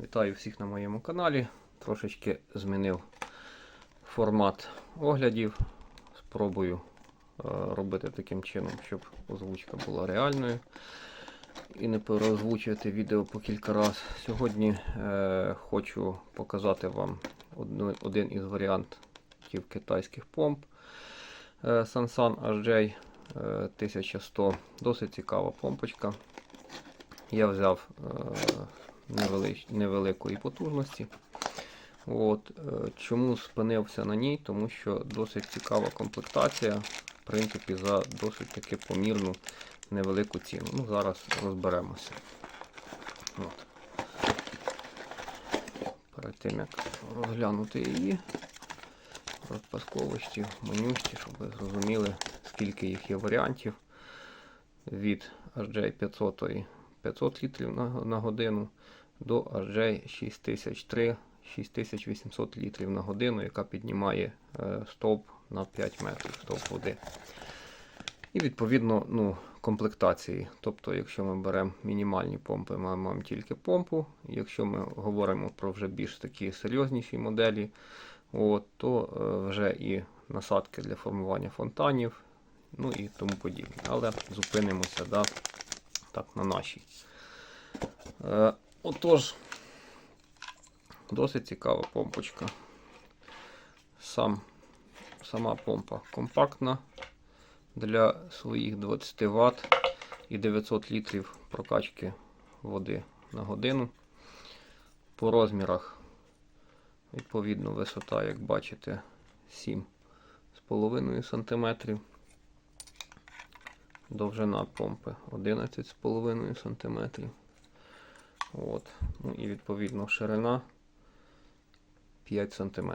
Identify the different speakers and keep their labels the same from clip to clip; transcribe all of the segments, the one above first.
Speaker 1: Вітаю всіх на моєму каналі. Трошечки змінив формат оглядів. Спробую е, робити таким чином, щоб озвучка була реальною. І не переозвучувати відео по кілька разів. Сьогодні е, хочу показати вам одну, один із варіантів китайських помп е, Sansan HJ е, 1100. Досить цікава помпочка. Я взяв е, невеликої потужності. От, е, чому спинився на ній? Тому що досить цікава комплектація, в принципі, за досить таки помірну невелику ціну. Ну, зараз розберемося. От. Перед тим як розглянути її, розпасковості, менюшці, щоб ви зрозуміли, скільки їх є варіантів від HJ 500 500 літрів на, на годину до HJ 6003 6800 літрів на годину, яка піднімає е, стовп на 5 метрів стовп води. І відповідно ну, комплектації. Тобто, якщо ми беремо мінімальні помпи, ми маємо тільки помпу. Якщо ми говоримо про вже більш такі серйозніші моделі, от, то е, вже і насадки для формування фонтанів, ну і тому подібне. Але зупинимося да, так, на нашій. Е, отож, досить цікава помпочка. Сам, сама помпа компактна для своїх 20 Вт і 900 літрів прокачки води на годину. По розмірах, відповідно, висота, як бачите, 7,5 см. Довжина помпи 11,5 см. От. Ну і відповідно ширина 5 см.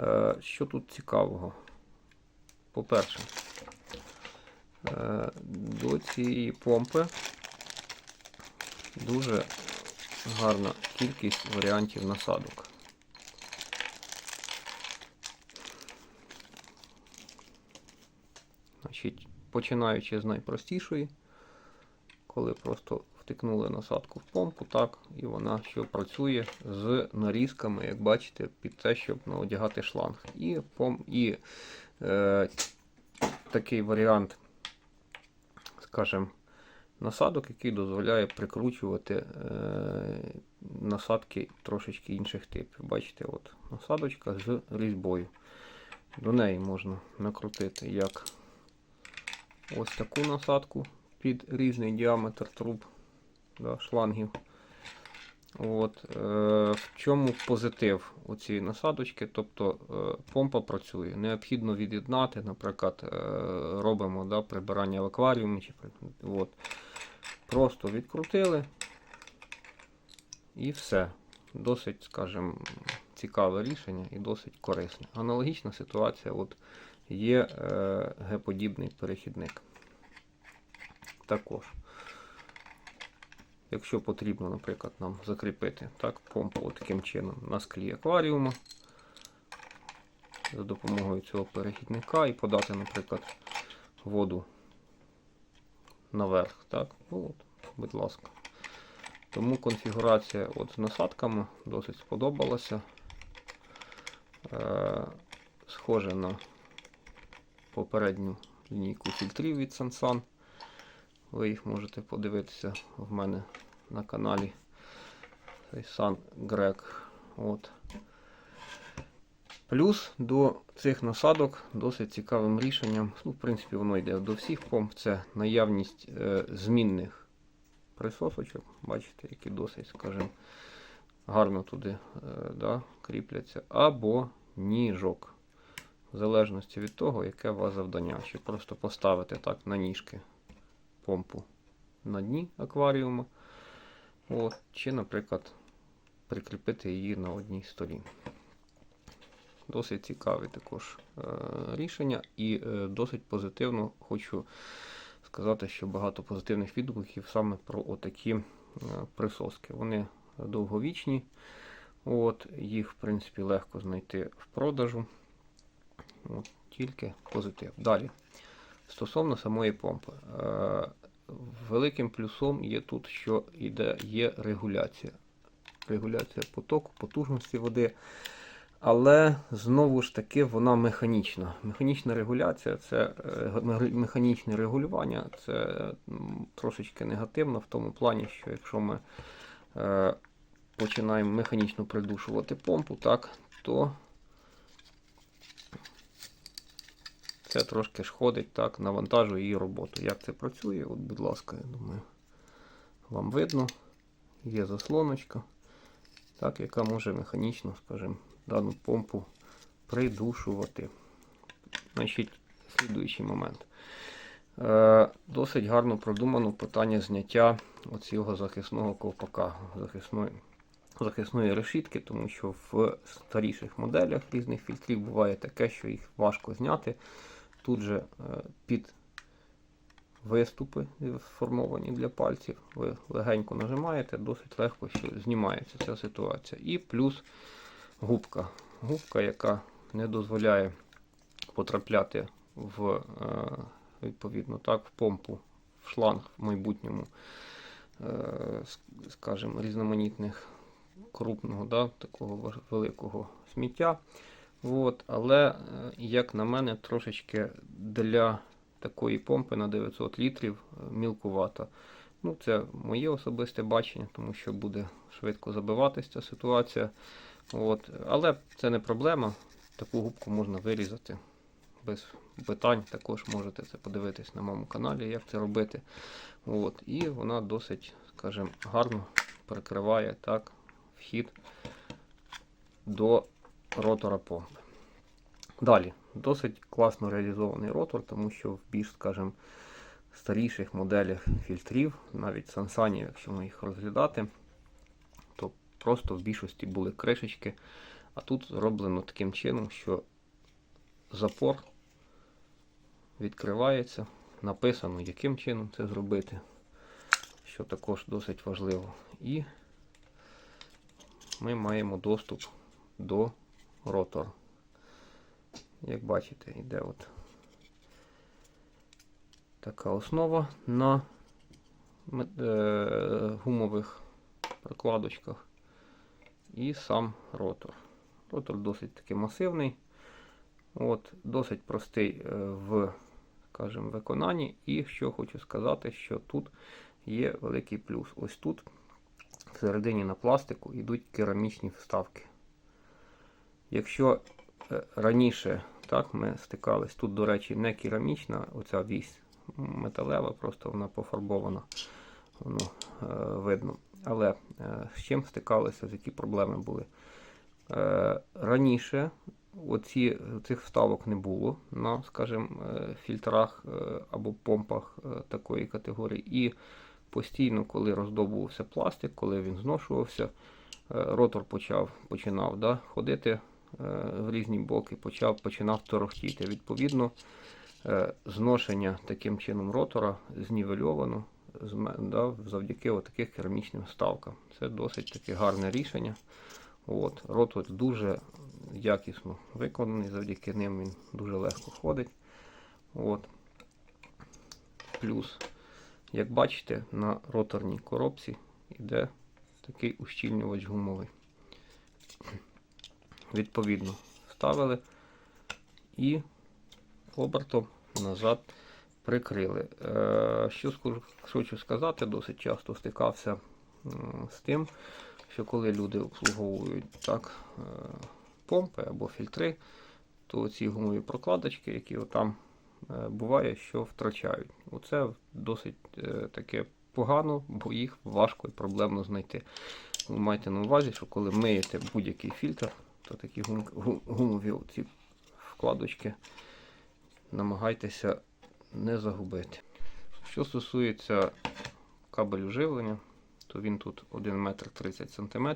Speaker 1: Е, Що тут цікавого? По-перше, е, до цієї помпи дуже гарна кількість варіантів насадок. Значить, починаючи з найпростішої, коли просто втикнули насадку в помпу, так, і вона що працює з нарізками, як бачите, під те, щоб ну, одягати шланг. І, пом, і е, такий варіант, скажімо, насадок, який дозволяє прикручувати е, насадки трошечки інших типів. Бачите, от насадочка з різьбою. До неї можна накрутити як ось таку насадку під різний діаметр труб да, шлангів. От, е, В чому позитив у цієї насадочки? Тобто е, помпа працює. Необхідно від'єднати, наприклад, е, робимо да, прибирання в акваріумі. Чи, от. Просто відкрутили і все. Досить, скажімо, цікаве рішення і досить корисне. Аналогічна ситуація от є е, Г-подібний перехідник. Також. Якщо потрібно, наприклад, нам закріпити так, помпу таким чином на склі акваріуму за допомогою цього перехідника і подати, наприклад, воду наверх. Так, ну, от, будь ласка. Тому конфігурація от з насадками досить сподобалася. Е, схоже на попередню лінійку фільтрів від Sansan. Ви їх можете подивитися в мене на каналі. Greg. От. Плюс до цих насадок досить цікавим рішенням, ну, в принципі, воно йде до всіх помп, це наявність е, змінних присосочок. Бачите, які досить, скажімо, гарно туди е, да, кріпляться. Або ніжок. В залежності від того, яке у вас завдання. Чи просто поставити так на ніжки помпу на дні акваріуму. От, чи, наприклад, прикріпити її на одній столі. Досить цікаві також е, рішення, і е, досить позитивно хочу сказати, що багато позитивних відгуків саме про отакі е, присоски. Вони довговічні, от, їх, в принципі, легко знайти в продажу. От, Тільки позитив. Далі. Стосовно самої помпи. Е, великим плюсом є тут, що іде, є регуляція. Регуляція потоку, потужності води. Але знову ж таки вона механічна. Механічна регуляція це е, механічне регулювання, це трошечки негативно в тому плані, що якщо ми е, починаємо механічно придушувати помпу, так, то це трошки шкодить, так, навантажує її роботу. Як це працює? От, будь ласка, я думаю, вам видно. Є заслоночка, так, яка може механічно, скажімо, дану помпу придушувати. Значить, слідуючий момент. Е, досить гарно продумано питання зняття оцього захисного ковпака, захисної, захисної решітки, тому що в старіших моделях різних фільтрів буває таке, що їх важко зняти. Тут же е, під виступи сформовані для пальців. Ви легенько нажимаєте, досить легко що знімається ця ситуація. І плюс губка. Губка, яка не дозволяє потрапляти в е, відповідно так, в помпу, в шланг в майбутньому, е, скажімо, різноманітних крупного, да, такого великого сміття. От, але, е, як на мене, трошечки для такої помпи на 900 літрів е, мілкувата. Ну, це моє особисте бачення, тому що буде швидко забиватись ця ситуація. От. Але це не проблема. Таку губку можна вирізати без питань. Також можете це подивитись на моєму каналі, як це робити. От. І вона досить, скажімо, гарно перекриває так, вхід до ротора помпи. Далі, досить класно реалізований ротор, тому що в більш, скажімо, старіших моделях фільтрів, навіть сансанів, якщо ми їх розглядати, то просто в більшості були кришечки. А тут зроблено таким чином, що запор відкривається, написано, яким чином це зробити, що також досить важливо. І ми маємо доступ до ротора. Як бачите, йде от така основа на е, гумових прокладочках і сам ротор. Ротор досить таки масивний, от, досить простий е, в скажімо, виконанні. І що хочу сказати, що тут є великий плюс. Ось тут всередині на пластику йдуть керамічні вставки. Якщо е, раніше так, ми стикались, тут, до речі, не керамічна оця вісь металева, просто вона пофарбована, воно е, видно. Але е, з чим стикалися, з які проблеми були? Раніше оці, цих вставок не було на, скажімо, фільтрах або помпах такої категорії. І постійно, коли роздобувався пластик, коли він зношувався, ротор почав, починав да, ходити в різні боки, почав, починав торохтіти. Відповідно, е, зношення таким чином ротора знівельовано да, завдяки таких керамічним вставкам. Це досить таке гарне рішення. От, ротор дуже якісно виконаний, завдяки ним він дуже легко ходить. От. Плюс, як бачите, на роторній коробці йде такий ущільнювач гумовий. Відповідно, вставили і обертом назад прикрили. Е, Що хочу сказати, досить часто стикався з тим, що коли люди обслуговують так, е, помпи або фільтри, то ці гумові прокладочки, які там буває, що втрачають. Оце досить е, таке погано, бо їх важко і проблемно знайти. Ви маєте на увазі, що коли миєте будь-який фільтр, то такі гум, гу- гумові ці вкладочки намагайтеся не загубити. Що стосується кабелю живлення, то він тут 1 метр 30 см.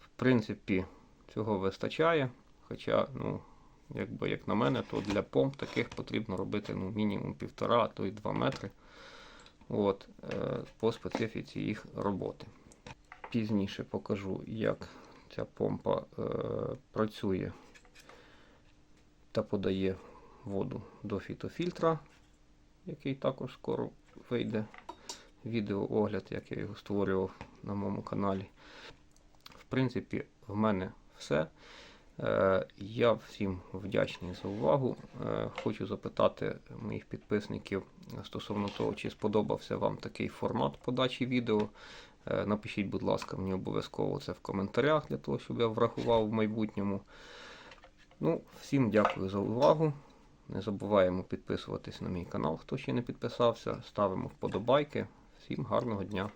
Speaker 1: В принципі, цього вистачає. Хоча, ну, якби як на мене, то для помп таких потрібно робити ну, мінімум 1,5, а то й 2 метри. От, е, по специфіці їх роботи. Пізніше покажу, як ця помпа е, працює та подає воду до фітофільтра, який також скоро вийде відеоогляд, як я його створював на моєму каналі. В принципі, в мене все. Е, Я всім вдячний за увагу. Е, Хочу запитати моїх підписників стосовно того, чи сподобався вам такий формат подачі відео. Е, Напишіть, будь ласка, мені обов'язково це в коментарях для того, щоб я врахував в майбутньому. Ну, всім дякую за увагу. Не забуваємо підписуватись на мій канал, хто ще не підписався. Ставимо вподобайки. Всім гарного дня!